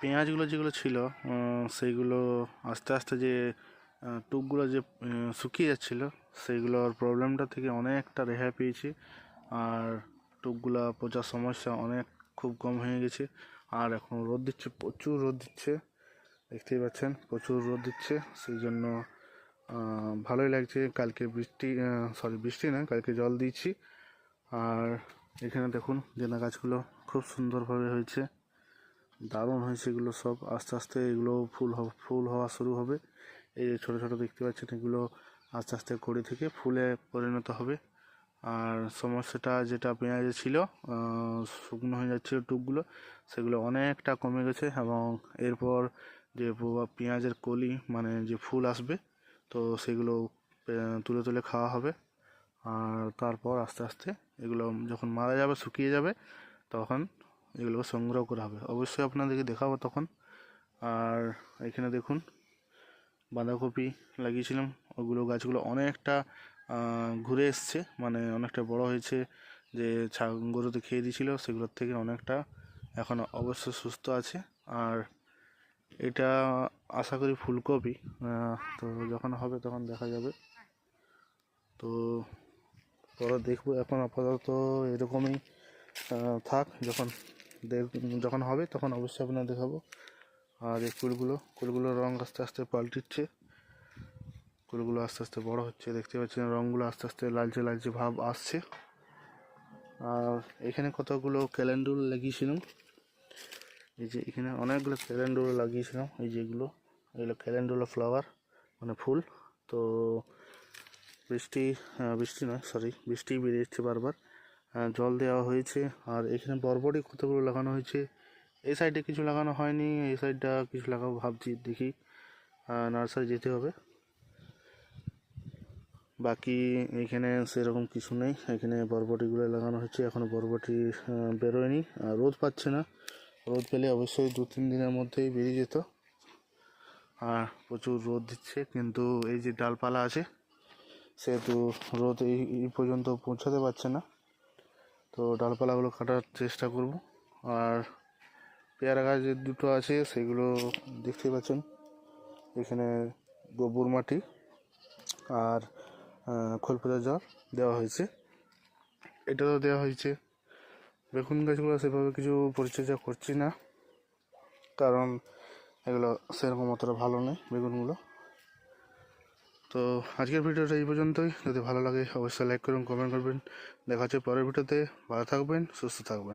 পেঁয়াজগুলো যেগুলো ছিল সেইগুলো আস্তে আস্তে যে টুকগুলো যে শুকিয়ে যাচ্ছিল, সেইগুলোর প্রবলেমটা থেকে অনেকটা রেহাই পেয়েছি। আর টুকগুলা পচার সমস্যা অনেক, খুব কম হয়ে গেছে। আর এখন রোদ দিচ্ছে, প্রচুর রোদ দিচ্ছে। দেখতেই পাচ্ছেন, প্রচুর রোদ দিচ্ছে। সেই জন্য ভালোই লাগছে। কালকে বৃষ্টি সরি বৃষ্টি না, কালকে জল দিয়েছি। আর এখানে দেখুন জেনা গাছগুলো খুব সুন্দরভাবে হয়েছে। দারুণ হয়েছে এগুলো সব। আস্তে আস্তে এগুলো ফুল ফুল হওয়া শুরু হবে। এই যে ছোটো ছোটো দেখতে পাচ্ছেন, এগুলো আস্তে আস্তে কড়ি থেকে ফুলে পরিণত হবে। আর সমস্যাটা যেটা পেঁয়াজে ছিল শুকনো হয়ে যাচ্ছিল টুকগুলো, সেগুলো অনেকটা কমে গেছে এবং এরপর যে পেঁয়াজের কলি মানে যে ফুল আসবে, তো সেগুলো তুলে তুলে খাওয়া হবে। আর তারপর আস্তে আস্তে এগুলো যখন মারা যাবে, শুকিয়ে যাবে, তখন এগুলোকে সংগ্রহ করা হবে। অবশ্যই আপনাদেরকে দেখাবো তখন। আর এখানে দেখুন, বাঁধাকপি লাগিয়েছিলাম। ওগুলো গাছগুলো অনেকটা ঘুরে এসছে। মানে অনেকটা বড় হয়েছে। যে গরুতে খেয়ে দিয়েছিল, সেগুলোর থেকে অনেকটা এখন অবশ্য সুস্থ আছে। আর এটা আশা করি ফুলকপি। তো যখন হবে তখন দেখা যাবে। তো পরে দেখব। এখন আপাতত এরকমই থাক, যখন যখন হবে তখন অবশ্যই আপনার দেখাবো। আর এই ফুলগুলো ফুলগুলোর রং আস্তে আস্তে পাল্টিচ্ছে। ফুলগুলো আস্তে আস্তে বড় হচ্ছে দেখতে পাচ্ছেন রঙগুলো আস্তে আস্তে লালচে লালচে ভাব আসছে। আর এখানে কতগুলো ক্যালেন্ডুল লাগিয়েছিলাম। এই যে এখানে অনেকগুলো ক্যালেন্ডুল লাগিয়েছিলাম এই যেগুলো এগুলো ক্যালেন্ডুলা ফ্লাওয়ার মানে ফুল। তো বৃষ্টি আহ, বৃষ্টি নয় সরি বৃষ্টি বেরিয়ে যাচ্ছে বারবার। জল দেওয়া হয়েছে। আর এখানে বরবটি কতগুলো লাগানো হয়েছে। এই সাইডে কিছু লাগানো হয়নি। এই সাইডটা কিছু লাগাবো ভাবছি, দেখি। নার্সারি যেতে হবে। বাকি এখানে সেরকম কিছু নেই। এখানে বরবটিগুলো লাগানো হচ্ছে এখনও বরবটি বেরোয়নি। আর রোদ পাচ্ছে না। রোদ পেলে অবশ্যই দু, তিন দিনের মধ্যেই বেরিয়ে যেত। আর প্রচুর রোদ দিচ্ছে, কিন্তু এই যে ডালপালা আছে, সেহেতু রোদ এই পর্যন্ত পৌঁছাতে পারছে না। তো ডালপালাগুলো কাটার চেষ্টা করব। আর পেয়ারা গাছ যে দুটো আছে সেগুলো দেখতে পাচ্ছেন। এখানে গোবর মাটি আর আহ, জল দেওয়া হয়েছে। এটাও দেওয়া হয়েছে। বেগুন গাছগুলো সেভাবে কিছু পরিচর্যা করছি না কারণ এগুলো সেরকম অতটা ভালো নয় বেগুনগুলো। তো আজকের ভিডিওটা এই পর্যন্তই। যদি ভালো লাগে, অবশ্যই লাইক করুন কমেন্ট করবেন। দেখা হচ্ছে পরের ভিডিওতে। ভালো থাকবেন, সুস্থ থাকবেন।